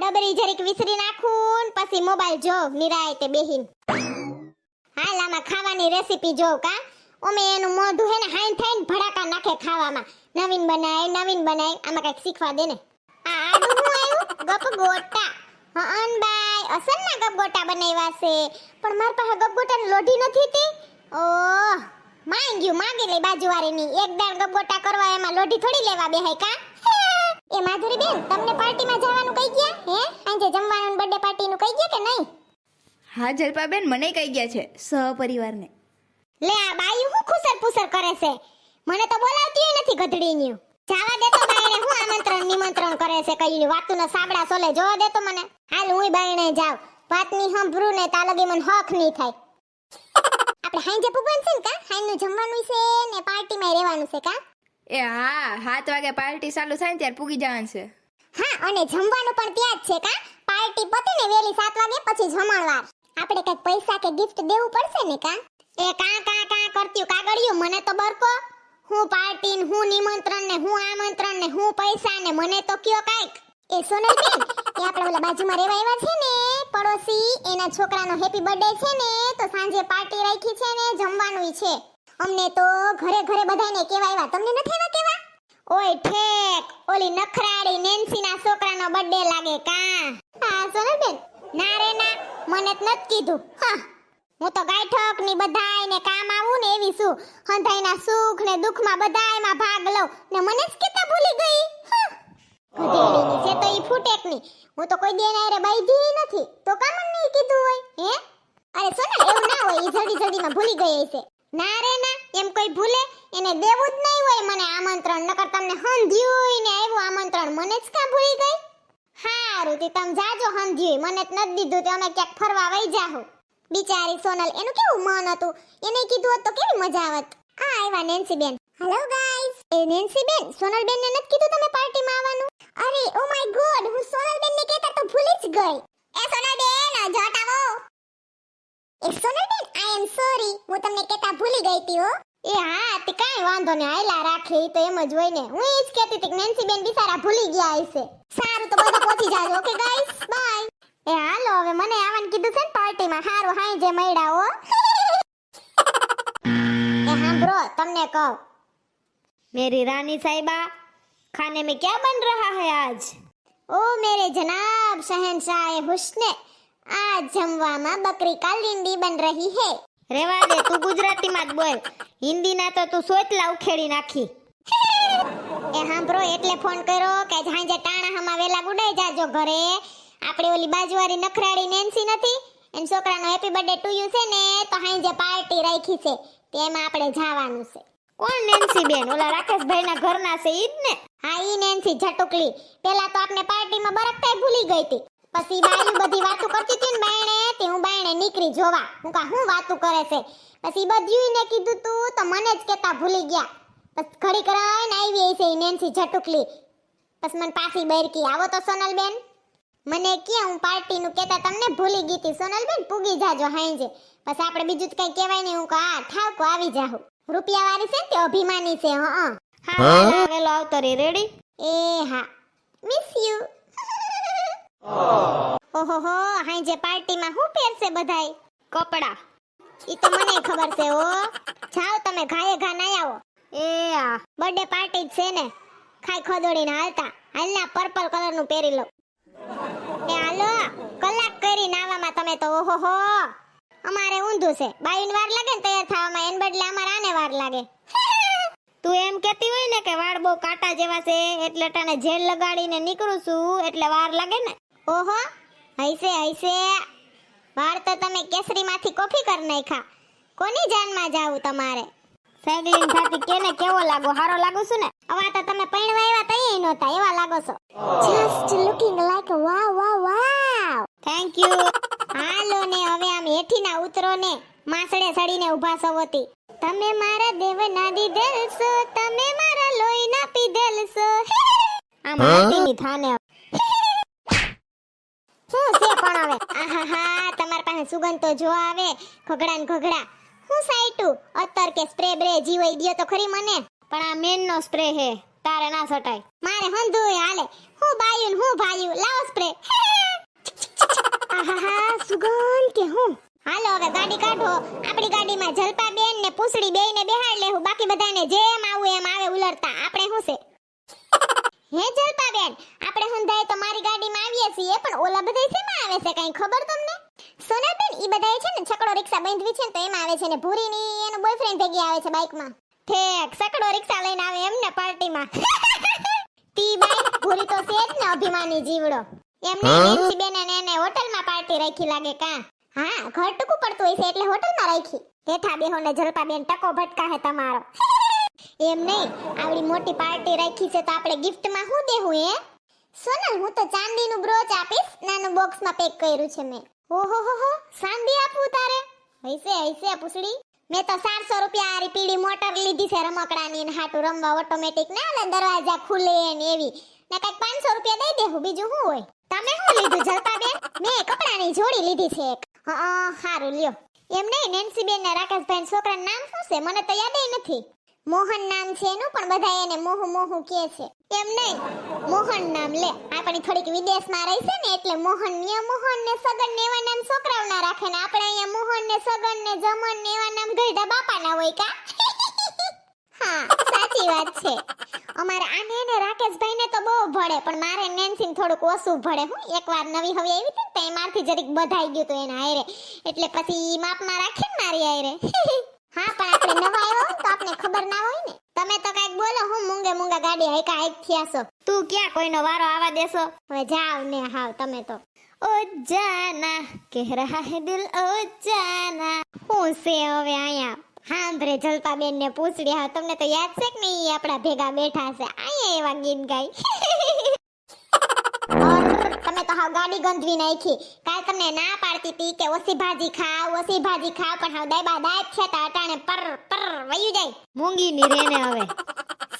ડબરી જરીક વિસરી નાખું પછી મોબાઈલ જોવ નિરાયતે બેહીન. હાલ આમાં ખાવાની રેસીપી જોવ કા? ઓમે એનું મોઢું હે ને હાઈન થઈને ભડાકા નાખે ખાવામાં. નવીન બનાય નવીન બનાય, આમાં કંઈક શીખવા દે ને. આ આડું આવ્યું ગપગોટા. હન બાય, અસલ ના ગપગોટા બનાવ્યા છે. પણ માર પાસે ગપગોટાની લોઢી નથી તી. ઓહ, માંગ્યું, માગી લે બાજુવાળીની. એક દાણ ગપગોટા કરવા એમાં લોઢી થોડી લેવા બેહાય કા? એ માધુરી બેન તમને પાર્ટીમાં જવાનું કહી ગયા? હે? આજે જમવાનું બર્થડે પાર્ટીનું કહી ગયા કે નહીં? હા જલપાબેન મને કહી ગયા છે સહપરિવારને. લે આ બાયું હું ખુસર પુસર કરે છે? મને તો બોલાવતી નથી ગધડીની જાવા દે તો બાયણે હું આમંત્રણ નિમંત્રણ કરે છે કઈ વાતુના સાબડા સોલે જોવા દે તો મને. હાલ હું બાયણે જાવ વાતની સાંભળું ને તાલગી મન હક નહીં થાય. આપણે હાંજે પૂગવાનું છે ને કા? હાઈનું જમવાનું છે ને પાર્ટીમાં રહેવાનું છે કા? એ હા સાત વાગે પાર્ટી ચાલુ થાય ને ત્યારે પૂગી જવાનું છે. અને જમવાનું પણ ત્યાં જ છે કા? પાર્ટી પતે ને વેલી 7 વાગે પછી જમણવાર. આપણે કંઈક પૈસા કે ગિફ્ટ દેવું પડશે ને કા? એ કા કા કા કરત્યું કાગળિયું? મને તો બરકો. હું પાર્ટી હું નિમંત્રણ ને હું આમંત્રણ ને હું પૈસા ને મને તો કયો કાઈક. એ સોનલબેન, એ આપણે ઓલા બાજુમાં રહેવા આવ્યા છે ને, પડોશી, એના છોકરાનો હેપી બર્થડે છે ને, તો સાંજે પાર્ટી રાખી છે ને, જમવાનું છે. અમને તો ઘરે ઘરે બધાને કેવા આવ્યા. તમને નથી આવ્યા કેવા ઓય ઠેક, ઓલી નખરાડી નેન્સીના છોકરાનો બર્થડે લાગે કા? હા સોનલબેન ના રે ના, મને જ નત કીધું. હા. તો ગાયઠકની બધાયને કામ આવું ને એવી છું. હંધાઈના સુખ ને દુઃખમાં બધાયમાં ભાગ લઉં ને મને જ કેતા ભૂલી ગઈ. હા. ગધેડીની છે તો ઈ ફૂટેકની. હું તો કોઈ દેન રે બાઈધી નથી. તો કામ નહીં કીધું હોય, હે? અરે સોનલ એવું ના હોય, ઈ જલ્દી માં ભૂલી ગઈ હશે. ના રે ના, એમ કોઈ ભૂલે? એને દેવું જ નહીં હોય મને આમંત્રણ, નકર તમને હંધ્યું ને આવ્યું આમંત્રણ, મને જ કા ભૂલી ગઈ? હારું, તે તમે જાજો હંધ્યું મને જ નથી દીધું, તે અમે ક્યાંક ફરવા વઈ જાહો. બિચારી સોનલ, એનું કેવું મન હતું? એને કીધું હોત કેવી મજા આવત? આ આવ્યા નેન્સી બેન હેલો ગાઈસ એ નેન્સી બેન સોનલ બેન ને નથી કીધું તમે પાર્ટીમાં આવવાનું? અરે ઓ માય ગોડ હું સોનલ બેન ને કહેતા તો ભૂલી જ ગઈ. એ સોનલ બેન જટ આવો એ સોનલબેન આઈ એમ સોરી હું તમને કહેતા ભૂલી ગઈ હતી હો. એ હા તે કાઈ વાંધો નહીં આયલા રાખે ઈ તો એમ જ હોય ને. હું એ જ કહેતી હતી કે નેન્સી બેન બિચારા ભૂલી ગયા હશે. સારું તો બધું પહોંચી જાજો ઓકે ગાઈસ બાય એ હાલો હવે મને આવવાનું કીધું છે ને પાર્ટીમાં. હારું હાઈ જે મળ્યા હો. એ સાંભળો તમને કહું. મેરી રાની સાહેબા ખાને મેં ક્યાં બન રહા હે આજ? ઓ મેરે જનાબ શહેનશાહ હુસ્ને. આ જમવામાં બકરી કા લીંડી બન રહી હે. રેવા દે તું ગુજરાતીમાં જ બોલ. હિન્દીના તો તું સોચલા ઉખેડી નાખી. એ હાંભરો એટલે ફોન કર્યો કે હાંજે ટાણા હમા વેલા ગુડાઈ જાજો ઘરે. આપણી ઓલી બાજુવાળી નખરાડી નેન્સી નથી. એમ છોકરાનો હેપી બર્થડે ટુ યુ છે ને તો હાંજે પાર્ટી રાખી છે. તેમાં આપણે જવાનું છે. કોણ નેન્સી બેન? ઓલા રાકેશભાઈના ઘરના છે ઈ જ ને? હા ઈ નેન્સી જટુકલી પેલા તો આપણે પાર્ટીમાં બરકતાય ભૂલી ગઈ હતી. પછી બાયું બધી વાતો કરતી હતી ને બાયણે તે હું બાયણે નીકળી જોવા. હું કા હું વાતો કરે છે? પછી બધુંય ને કીધું તું તો મને જ કેતા ભૂલી ગયા. બસ ઘડી કરાઈને આવી છે નેન્સી ઝટુકલી. બસ મને પાછી બેરકી આવો તો સોનલબેન. મને કે હું પાર્ટીનું કહેતા તમને ભૂલી ગઈ હતી. સોનલબેન પૂગી જાજો હાંજે. પછી આપણે બીજું તો કઈ કહેવાય નહીં. હું કા ઠાવકો આવી જાઉં રૂપિયા વાળી છે ને તે અભિમાની છે હા હા. વેલો આવતો રે રેડી એ હા. મિસ યુ ઓહોહો હાંજે પાર્ટીમાં હું પહેરશે બધાય? કપડા. ઈ તો મને ખબર છે ઓ જાઓ તમે ઘાયે ઘા ના આવો. એ આ બર્થડે પાર્ટી છે ને. ખાઈ ખોદડીને હાલતા. હાલના પર્પલ કલરનું પહેરી લો. એ હાલો, કલાક કરી નાવામાં તમે તો, ઓહોહો. અમારે ઊંધું છે. બાઈન વાર લાગે ને તૈયાર થવામાં? એન બદલે અમારે આને વાર લાગે. તું એમ કહેતી હોય ને કે વાળ બહુ કાંટા જેવા છે, એટલે તને જેલ લગાડીને નીકળું છું, એટલે વાર લાગે ને. ઓહો હૈસે હૈસે. વાળ તો તમે કેસરીમાંથી કોફી કર નાખા કોની જાનમાં જાવું તમારે? સેગલીન થાતી કેને કેવો લાગો? હારો લાગો છું ને? અવા તો તમે પૈણવા આવ્યા તઈ નહોતા એવા લાગો છો. Just looking like wow wow wow thank you હાલો ને હવે આમ હેઠીના ઉતરો ને માસડે સડીને ઊભા સવતી તમે મારા દેવના દીધેલ છો તમે મારા લોહીના પીધેલ છો. આમ હાથીની થાને શું છે પણ હવે આહાહા તમાર પાસે સુગંધ તો જો આવે ઘઘડા ને ઘઘડા. હું સાઈટું? અત્તર કે સ્પ્રે બ્રે જીવઈ દયો તો ખરી મને. પણ આ મેન નો સ્પ્રે હે, તારે ના સટાય. મારે હંધુય હાલે. હું બાયું હું ભાયું, લાવ સ્પ્રે. આહાહા સુગંધ કે હું? હાલો, હવે ગાડી કાઢો. આપણી ગાડીમાં જલપા બેન ને પૂસડી બેન ને બેહાડ લેવું. બાકી બધાને જેમ આવું એમ આવે ઉલરતા. આપણે શું છે? હે જલપાબેન આપણે હંધાય તમારી ગાડીમાં આવીએ છીએ પણ ઓલા બધા શેમાં આવે છે કઈ ખબર તમને? સોનલબેન ઈ બધાય છે ને છકડો રિક્ષા બાંધવી છે ને તો એમાં આવે છે ને ભૂરીની એનો બોયફ્રેન્ડ ભેગી આવે છે બાઇકમાં. ઠેક છકડો રિક્ષા લઈને આવે એમ ને પાર્ટીમાં. તી બાઈ ભૂરી તો છે જ ને અભિમાની જીવડો. એમને નેન્સી બેન અને એને હોટલમાં પાર્ટી રાખી લાગે કા? હા ઘર ટૂંકું પડતું હોય છે એટલે હોટલમાં રાખી. હેઠા બેહોને જલપાબેન ટકો ભટકા હે તમારો. એમ નહીં? આવડી મોટી પાર્ટી રાખી છે તો આપણે ગિફ્ટમાં શું દેવું હે? સોનલ, હું તો ચાંદીનું બ્રોચ આપીશ, નાનું બોક્સમાં પેક કર્યું છે મેં. ઓહો, હો હો, ચાંદી આપું તારે? હૈસે હૈસે પૂછડી. મેં તો સાતસો રૂપિયા આરી પીળી મોટર લીધી છે રમકડાની ને હાટું રમવા ઓટોમેટિક ને ઓલા દરવાજા ખુલે ને એવી. ને, કંઈક 500 રૂપિયા દઈ દેહું બીજું શું હોય? તમે શું લીધું જલતા બેન મેં કપડાની જોડી લીધી છે એક. હા હારું, લ્યો. એમ નહીં નેન્સી બેન ને રાકેશભાઈ છોકરાનું નામ શું છે? મને તો યાદ નથી. મોહન નામ છે એનું, પણ બધા એને મોહ મોહ કહે છે. એમ નહીં. મોહન નામ, લે. આપણી થોડીક વિદેશમાં રહી છે ને, એટલે મોહન ને મોહન ને સગન ને એવા નામ છોકરાઓના રાખે ને. આપણે અહીંયા મોહન ને સગન ને જમન ને એવા નામ ઘરડા બાપાના હોય કા? હા, સાચી વાત છે. અમારે આને ને રાકેશભાઈ ને તો બહુ ભળે પણ મારે નેન્સી થોડુંક ઓછું ભળે હું એકવાર નવી હવે આવી હતી ને એમાંથી જરીક બધાઈ ગયું તો એના હારે. એટલે પછી માપમાં રાખીને મારી હારે. હા, પણ આપણે નવા તો આપણે ખબર ના હોય ને? તમે તો કંઈક બોલો, હું મૂંગે મૂંગા ગાડી હાઈકા હાઈક થયા છો. તું ક્યાં કોઈનો વારો આવા દેશો હવે જાવ ને હાવ તમે તો. ઓ જાના, કહ રહા હે દિલ, ઓ જાના. હું સે હવે અહીંયા? હાંભરે જલપા બેન ને પૂછડી હા તમને તો યાદ છે કે નહીં? આપણા ભેગા બેઠા છે. અહીંયા એવા ગીત ગાય. તો હાવ ગાડી ગંધવી નાખી. કાલ તમને ના પાડતી હતી કે ઓસી ભાજી ખાવ ઓસી ભાજી ખાવ પણ હાવ દાયબા દાયબ છે તો અટાણે પર પર વયું જાય. મૂંગીની રેને હવે.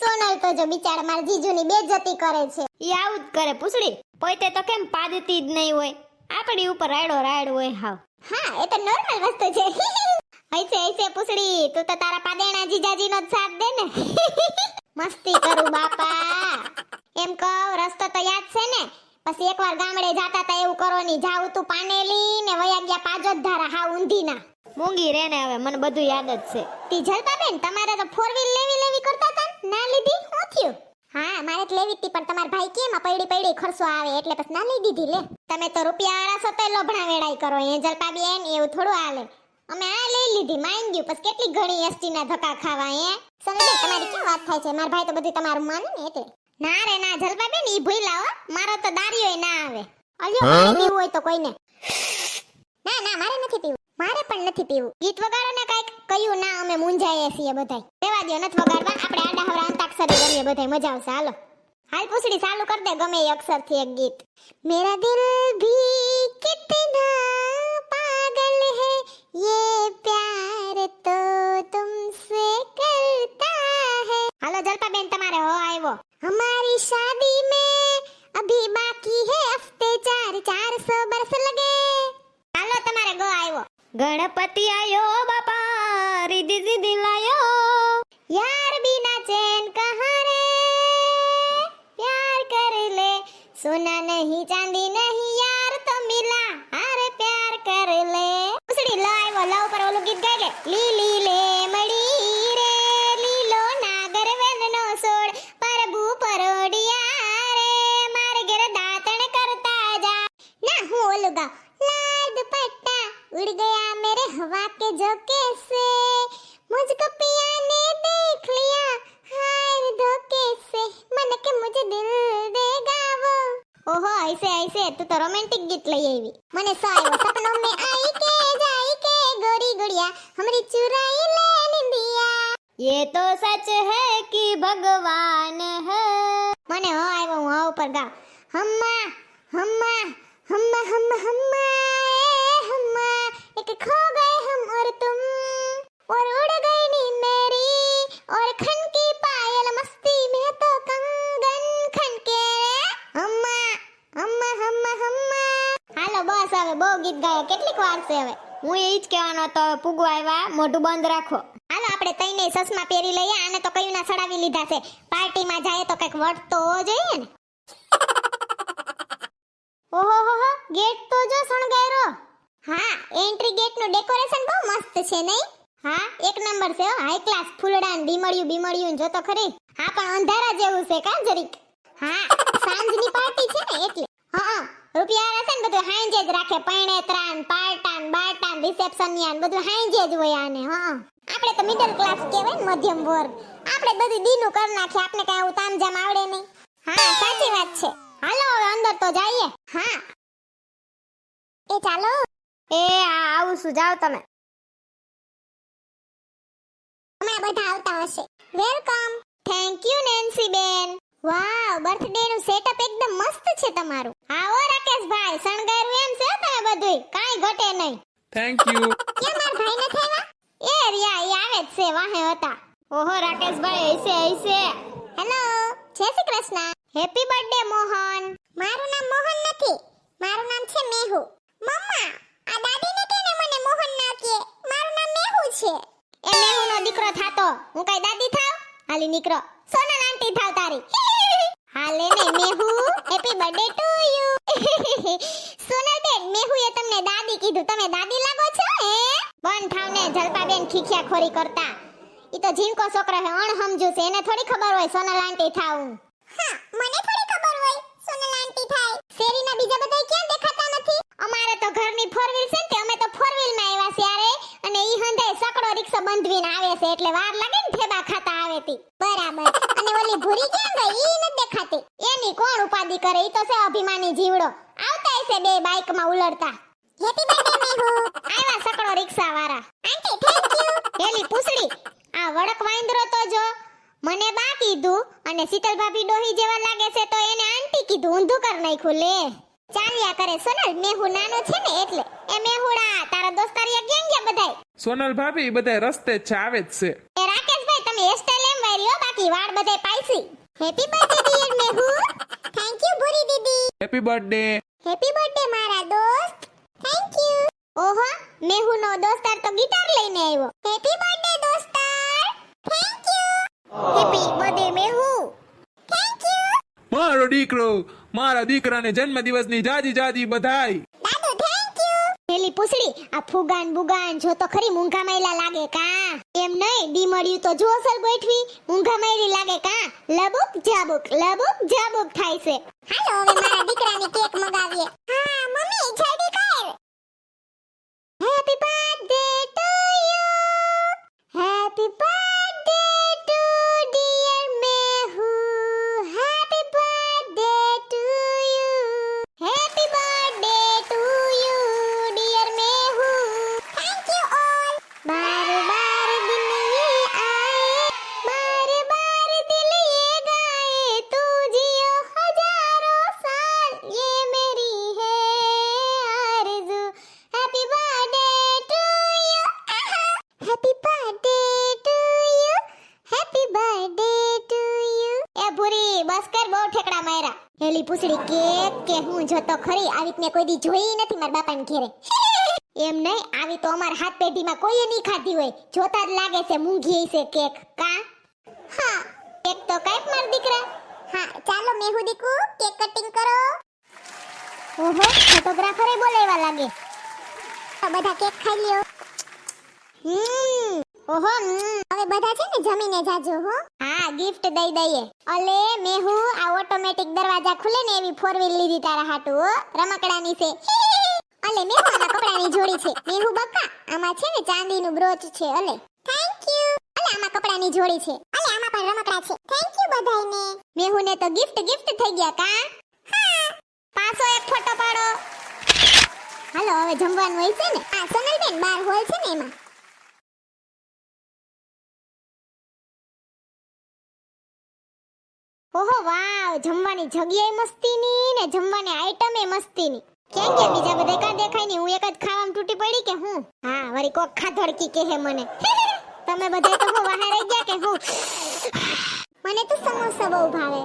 સોનલ તો જો બિચારા મારા જીજુની બેજતી કરે છે. ઈ આવું જ કરે પૂછડી. પોતે તો કેમ પાદતી જ નહીં હોય? આપણી ઉપર રાયડો રાયડ હોય હાવ. હા એ તો નોર્મલ વસ્તુ છે. હૈસે હૈસે પૂછડી તું તો તારા પાદેણા જીજાજીનો જ સાથ દે ને. મસ્તી કરું બાપા એમ કહું રસ્તો તો યાદ છે ને પછી એકવાર ગામડે જાતા તા એવું કરો ની જાવું તું પાનેલી ને વયા ગયા પાજોત ધારા હા ઊંધીના. મૂંગી રેને હવે મને બધું યાદ જ છે. તી જલપાબેન તમારે તો ફોર વ્હીલ લેવી લેવી કરતા તા ના? લીધી? શું થયું? હા મારે જ લેવી હતી પણ તમારા ભાઈ કેમ પૈડી પૈડી ખર્ચો આવે? એટલે પછી ના લઈ દીધી લે. તમે તો રૂપિયા વાળા સતે લોભણા વેડાઈ કરો. એ જલપાબેન એવું થોડું હાલે. અમે આ લઈ લીધી માંગ્યું. ગયું પછી કેટલી ઘણી એસટી ના ધક્કા ખાવા એ સમજે તમારી કેમ વાત થાય છે? મારા ભાઈ તો બધું તમારું માને ને એટલે. ના રે ના જલપાબેન ઈ ભૂલા લાવો મારો તો દારિયો ના આવે. અલ્યો મારે પીવું હોય તો કોઈને. ના ના મારે નથી પીવું. મારે પણ નથી પીવું. ગીત વગાડો ને કાઈક કયું ના અમે મૂંઝાઈએ છીએ બધાય. રેવા દો નથી વગાડવા. આપણે આડા હવરા અંતાક્ષરી રમીએ બધાય. મજા આવશે. હાલો. હાલ પૂછડી ચાલુ કર દે ગમે એ અક્ષરથી એક ગીત. મેરા દિલ ભી કિતના પાગલ હે યે પ્યાર તો તુમસે કરતા હે. હાલો જલપા બેન તમારે હો આવ્યો. હમારી શાદી મે અભી બાકી હે. ચાર ચારસો બરસ લગે. ચાલો તમારે ગો આવ્યો ગણપતિ આયો બાપા રીધી સીધી લાયો. યાર બીના ચેન કહા રે પ્યાર કર લે. સોના નહીં ચાંદી નહીં યાર તો મિલા. હારે પ્યાર કર લે. ઉસડી લો આવ્યો લો ઉપર ઓલું ગીત ગાઈ લે લીલ રોમેન્ટિક ગીત લઈ આવી. મને સાયો સપનો મે આઈ કે જાય કે ગોરી ગુડિયા. હમરી ચુરાઈ લે નિંદિયા. ये तो सच है कि भगवान है મને હો આવ્યો હું હા ઉપર ગા હમ્મા હમ્મા હમ્મા હમ્મા હમ્મા ए हम्मा एक खो गए हम और तुम और उड़ गए ગીત ગાયા કેટલીક વાર છે હવે? હું એ જ કહેવાનો હતો પૂગો આવ્યા મોઢું બંધ રાખો. હાલો આપણે તઈને સસમા પહેરી લઈએ આને તો કયું ના સડાવી લીધા છે. પાર્ટીમાં જાય તો કંઈક વટતો જોઈએ ને? ઓહો હો હો ગેટ તો જો સણગાયરો હા એન્ટ્રી ગેટનું ડેકોરેશન બહુ મસ્ત છે નહીં? હા? એક નંબર છે હાઈ ક્લાસ ફૂલડા ને બીમડિયું બીમડિયું જો તો ખરી. હા પણ અંધારા જેવું છે કા જરીક? હા સાંજની પાર્ટી છે ને એટલે. હા. રૂપિયા રહેશે ને બધું હાંજે જ રાખે પૈણેત્રાન પાર્ટાન રિસેપ્શન યાન બધું હાંજે જ હોય આને, હા. આપણે તો મિડલ ક્લાસ કહેવાય મધ્યમ વર્ગ. આપણે બધું દીનું કર નાખીએ આપણે કઈ આવું તામજામ આવડે નહીં. હા, સાચી વાત છે. હાલો, હવે અંદર તો જઈએ. હા. એ ચાલો. એ, આ આવું શું જાઓ તમે. હમણાં બધા આવતા હશે. વેલકમ થેન્ક યુ નેન્સી બેન. વાવ બર્થડે નું સેટઅપ એકદમ મસ્ત છે તમારું. હા ઓ રાકેશભાઈ શણગાર્યું એમ છે તમે બધુંય. કાઈ ઘટે નહીં. થેન્ક યુ કે માર ભાઈ ને થેવા એ રિયા એ આવે જ છે વાહે હતા. ઓહો રાકેશભાઈ હૈસે હૈસે હેલો જય Shri Krishna. Happy birthday Mohan. મારું નામ મોહન નથી. મારું નામ છે મેહુ. મમ્મા આ દાદીને કેને મને મોહન ના કહે મારું નામ મેહુ છે. એ મેહુનો દીકરો થાતો. હું કઈ દાદી થાવ? હાલી નીકળો. સોનલ આંટી થાવ હાલે ને, Mehu happy birthday to you Sonal બેન મેહુએ તમને દાદી કીધું. તમે દાદી લાગો છો, હે? બન થાવ ને જલપા બેન ખીખ્યા ખોરી કરતા. ઈ તો જીનકો છોકરો હે, અણહમજુ છે. એને થોડી ખબર હોય સોનલ આંટી થાવ. હા, મને થોડી ખબર હોય સોનલ આંટી થાય શેરીના બીજા બધા ક્યાં દેખાતા નથી? અમારે તો ઘરની બંધવીને આવે છે એટલે વાર લાગે ને ઠેબા ખાતા આવે તી. બરાબર. અને ઓલી ભૂરી ક્યાં ગઈ? ઈ ન દેખાતી. એની કોણ ઉપાધિ કરે? ઈ તો છે અભિમાની જીવડો. આવતા હશે બે બાઇકમાં ઉલડતા હેપી બર્થડે મેહુ. આવા સકડો રિક્ષા વાળા આંટી થેન્ક યુ પેલી પૂછડી. આ વડક વાંદરો તો જો. મને બા કીધું અને શીતલ ભાભી ડોહી જેવા લાગે છે તો એને આંટી કીધું. ઊંધું કર નાખ્યું લે. ચાલ્યા કરે. સોનલ મેહુ નાનો છે ને એટલે એ મેહુડા તારા દોસ્તારિયા કેમ ગયા બધાય. સોનલ ભાભી બધાય રસ્તે જ છે આવે જ છે. એ રાકેશભાઈ તમે હેરસ્ટાઈલ એમ વાર્યો બાકી વાળ બધાય spicy happy birthday dear Mehu thank you Bhuri Didi. Happy birthday happy birthday મારા દોસ્ત. થેન્ક યુ ઓહો મેહુ નો દોસ્તાર તો ગિટાર લઈને આવ્યો. હેપી બર્થડે દોસ્તાર. Thank you happy birthday Mehu thank you મારો દીકરો મારા દીકરાને જન્મદિવસની જાજી જાજી બધાઈ પેલી પૂછડી, આ ફુગાન બુગાન જો તો ખરી મૂંઘા માયલા લાગે કા? એમ નહીં ડી મળ્યું તો જો અસલ ગોઠવી, મૂંઘા માયલી લાગે કા? લબુક જાબુક લબુક જાબુક થાય છે. હાલો, હવે મારા દીકરાની કેક મગાવીએ. હા, મમ્મી, જલ્દી કર. Happy birthday to you happy birthday to you happy birthday to you એ ભૂરી બસ કર બહુ ઠેકડા માર્યા હેલી પૂછડી કેક કે હું જોતો ખરી આવી રીતને કોઈ દી જોઈ નથી મારા બાપાને ઘેરે એમ નહીં આવી તો અમાર હાથ પેઢીમાં કોઈએ નહીં ખાધી હોય જોતા જ લાગે છે મૂંઘી છે કેક કા હા કેક તો કાઈપ માર દીકરા હા ચાલો મેહુ દીકુ કેક કટિંગ કરો ઓહો ફોટોગ્રાફરે બોલાવ્યા લાગે તો બધા કેક ખાઈ લ્યો હમ ઓહો હવે બધા છે ને જમીને જાજો, હો. હા ગિફ્ટ દઈ દઈએ. અલે મેહુ આ ઓટોમેટિક દરવાજા ખુલે ને એવી ફોર વ્હીલ લીધી તારા હાટુ રમકડાની છે. અલે મેહુ આમાં કપડાની જોડી છે. મેહુ બક્કા આમાં છે ને ચાંદીનું બ્રોચ છે, અલે. થેન્ક યુ અલે, આમાં કપડાની જોડી છે. અલે, આમાં પણ રમકડા છે. થેન્ક યુ બધાયને. મેહુને તો ગિફ્ટ ગિફ્ટ થઈ ગયા, કા? હા. પાછો એક ફોટો પાડો. હાલો, હવે જમવાનું હોય છે ને? આ સોનલબેન બાર હોય છે ઓહો, વાવ, જમવાની જગ્યાએ મસ્તીની ને જમવાની આઈટમે મસ્તીની કેમ કે બીજા બધા કા દેખાયની હું એક જ ખાવામાં તૂટી પડી કે હું? હા, વળી કોક ખાધડકી કહે મને. તમે બધા તો હું બહાર રહી ગયા કે હું? મને તો સમોસા બહુ ભાવે.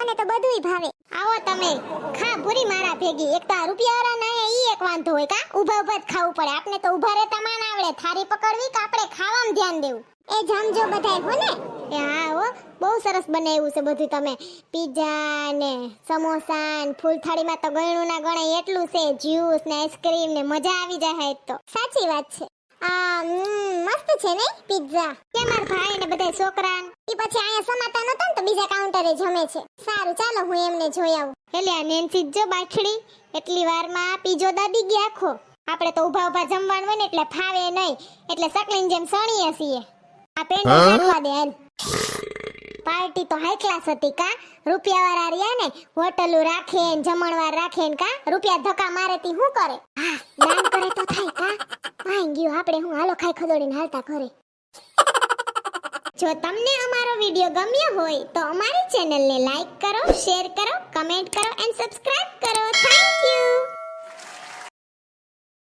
મને તો બધુંય ભાવે. આવો તમે. ખા, ભૂરી મારા ભેગી. એક તો રૂપિયા વાળા ના ઈ એક વાંધો હોય કા? ઊભા ઊભા જ ખાવું પડે. આપણે તો ઊભા રહેતા માન આવડે. થારી પકડવી કે આપણે ખાવામાં ધ્યાન દેવું? એ જમજો બધાય હો ને? એ હા હો, બહુ સરસ બનાવ્યું છે બધું તમે. પીઝા ને સમોસા ને ફૂલથાળીમાં તો ગણું ના ગણાય, એટલું છે જ્યુસ ને આઈસ્ક્રીમ ને મજા આવી જાય તો. સાચી વાત છે. આ મસ્ત છે ને પીઝા કે માર ભાઈ ને બધા છોકરા ઈ પછી અહીંયા સમાતા નતા ને તો બીજા કાઉન્ટરે જમે છે. સારું, ચાલો હું એમને જોઈ આવું. એટલે આ નેન્સી જ બાછડી એટલી વારમાં પીજો દાદી ગયા આખો. આપણે તો ઊભા ઊભા જમવાનું હોય ને એટલે ફાવે નહીં. એટલે સકલીન જેમ સણીએ છીએ. આ કાઢવા દે હાલ પાર્ટી તો હાઈ ક્લાસ હતી કા? રૂપિયા વાળા રહ્યા ને હોટલું રાખે ને જમણવાર રાખે ને કા? રૂપિયા ધક્કા મારે તી શું કરે? હા દાન કરે તો થાય કા? ભાઈ ગયું આપણે હું હાલો ખાઈ ખદોડીને હાલતા ઘરે. જો તમને અમારો વિડિયો ગમ્યો હોય તો અમારી ચેનલને લાઈક કરો શેર કરો કમેન્ટ કરો એન્ડ સબસ્ક્રાઇબ કરો. Thank you